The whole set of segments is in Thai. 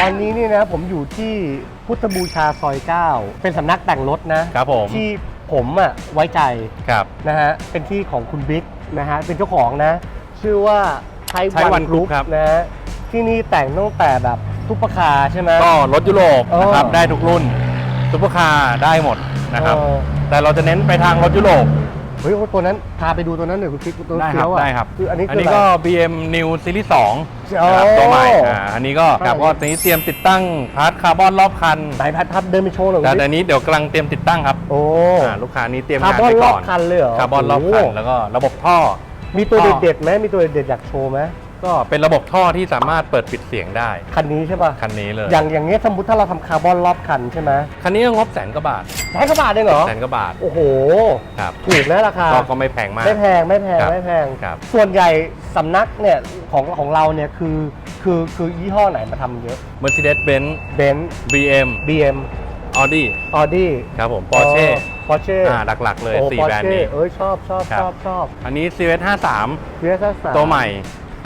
ตอนนี้นี่นะผมอยู่ที่พุทธบูชาซอย 9 เป็นสำนักแต่งรถนะครับผมที่ผมอะไว้ใจครับนะฮะเป็นที่ของคุณบิ๊กนะฮะเป็นเจ้าของนะ ชื่อว่าไทไทยวัวันนกรุ๊ป Group ครับนะฮะที่นี่แต่งตั้งแต่แบบทุกประคาร์ใช่ไหม ก็รถยุโรปนะครับเออ ได้ทุกรุ่นซุปเปอร์คาร์ได้หมดนะครับ เออแต่เราจะเน้นไปทางรถยุโรป เฮ้ยตัวนั้นพาไปดูตัวนั้นหน่อยคุณบิ๊กตัวได้คเฟี้รัยบวอะได้ครับคืออันนี้อันคือนี้อะไรก็ BM New Series 2โอ้นะครับตัวใหม่อ่าอันนี้ก็ครับก็ตอนนี้เตรียมติดตั้งพาร์ทคาร์บอนรอบคันไหนพัดพัดเดินไปโชว์หน่อยแต่คุณแต่บิ๊กนี้เดี๋ยวกำลังเตรียมติดตั้งครับโอ้ อ่าลูกค้านี้เตรียมคาร์งานบอนไปรก่ออบนคันเลยเหรอคาร์บอนรอบคันโโห แล้วก็ระบบท่อ มีตัวท่อเด็ดๆไหมมีตัวเด็ดๆอยากโชว์ไหม ก็เป็นระบบท่อที่สามารถเปิดปิดเสียงได้ คันนี้ใช่ป่ะ คันนี้เลยอย่างอย่างเงี้ยสมมติถ้าเราทำคาร์บอนรอบคันใช่ไหมคันนี้ก็งบแสนกว่าบาทใช้กระบาทได้เหรอแสนกว่าบาทโอ้โหครับถูกนะราคาก็ก็ไม่แพงมาก ไม่แพงไม่แพงครับไม่แพง ครับ ส่วนใหญ่สำนักเนี่ยของของเราเนี่ยคือคือคือยี่ห้อไหนมาทำเยอะ Mercedes-Benz เบนซ์ BM BM Audi ออดี้ครับผม Porsche ปอร์เช่อ่าหลักๆเลยโอ้สี่ปอแบรร์นด์เช่นี้ เอ้ยชอบชอบครัชบ อบชอบอันนี้ CVS 53 เวียสามตัวใหม่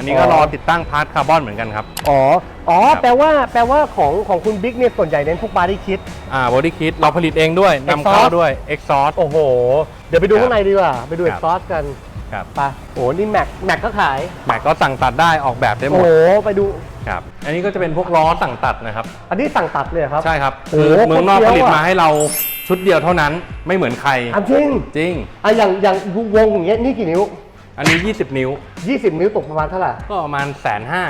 อันนี้ก็อ๋อรอติดตั้งพาร์ทคาร์บอนเหมือนกันครับ อ๋อ อ๋อ ครับ แปลว่า แปลว่าของของคุณบิ๊กเนี่ยส่วนใหญ่เน้นพวกบาร์ดี้คิด อ่าบอดี้คิดเราผลิตเองด้วยนำเข้า Exhaust ด้วย Exhaust โอ้โห เดี๋ยวไปดูครับข้างในดีกว่า ไปดูคเอ็รักบซอสกันครับ ไปโอ้นี่แม็ก แม็กก็ขาย แม็กก็สั่งตัดได้ออกแบบได้หมโอ้ดโห ไปดู ครับ อันนี้ก็จะเป็นพวกล้อสั่งตัดนะครับ อันนี้สั่งตัดเลยเหรอครับ ใช่ครับโอ้คือโหเมืองนอกโคผตรเฟี้ยวลิตอะมาให้เราชุดเดียวเท่านั้นไม่เหมือนใคร อันจริงจริง อะอย่างอย่างวงอย่างเงี้ยนี่กี่นิ้ว อันนี้ 20 นิ้ว 20 นิ้วตกประมาณเท่าไหร่ ก็ประมาณแสนห้า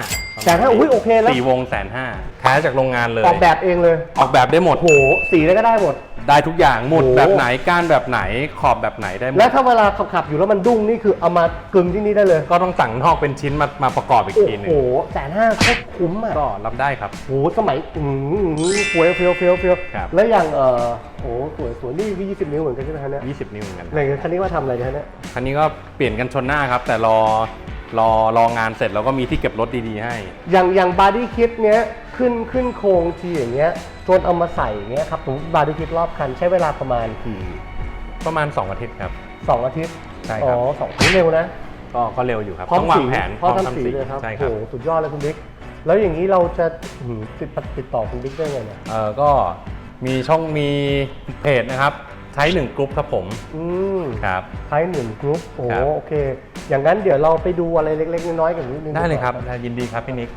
แสนห้าอุ๊ยโอเคแล้ว สี่วงแสนห้าแท้จากโรงงานเลย ออกแบบเองเลย ออกแบบได้หมดโอ้โหสีแล้วก็ได้หมด ได้ทุกอย่างหมุดโอ้โหแบบไหนก้านแบบไหนขอบแบบไหนได้หมแล้วด ถ้าเวลาขับขับๆอยู่แล้วมันดุ้งนี่คือเอามากึงที่นี่ได้เลย ก็ต้องสั่งนอกเป็นชิ้นมามาประกอบอีกโอ้ทีหนึงโหแสนห้าโคตรคุ้มอะ ก็รับได้ครับโอ้โหสมัยอืมเฟี้ยวเฟี้ยวเฟี้ยวเฟี้ยวครับ แล้วอย่างเออโอ้โหสวยสวยนี่ก็20นิ้วเหมือนกันใช่ไหมฮะเนี่ย20 นิ้วเหมือนกันไหนคันนี้ว่าทำอะไรเนี่ยฮะเนี่ย คันนี้ก็เปลี่ยนกันชนหน้าครับ แต่รอรอรองานเสร็จแล้วก็มีที่เก็บรถดีๆให้ อย่างอย่างบาร์ดี้คิดเนี้ยขึ้นขึ้นโครงทีอย่างเงี้ยจนเอามาใส่อย่างเงี้ยครับผมบาร์ดี้คิดรอบคันใช้เวลาประมาณกี่ประมาณ 2 อาทิตย์ครับสองอาทิตย์ใช่อ๋ครัอบสองอาทิตย์เร็วนะก็ก็เร็วอยู่ครับพร้อมต้องวาสีงแผนพร้อมทำสีเลยครับใช่ครับโอ้โหสุดยอดเลยคุณบิ๊กแล้วอย่างนี้เราจะหืมติดติดต่อคุณบิ๊กได้ไงเนี่ยเออก็มีช่องมีเพจนะครับ ใช้หนึ่งกรุ๊ปครับผมอืมครับใช้หนึ่งกรุ๊ปโอ้ครับ โอเค อย่างนั้นเดี๋ยวเราไปดูอะไรเล็กๆน้อยๆกันนิดนึงได้เลยครับดีกว่าได้ยินดีครับพี่นิก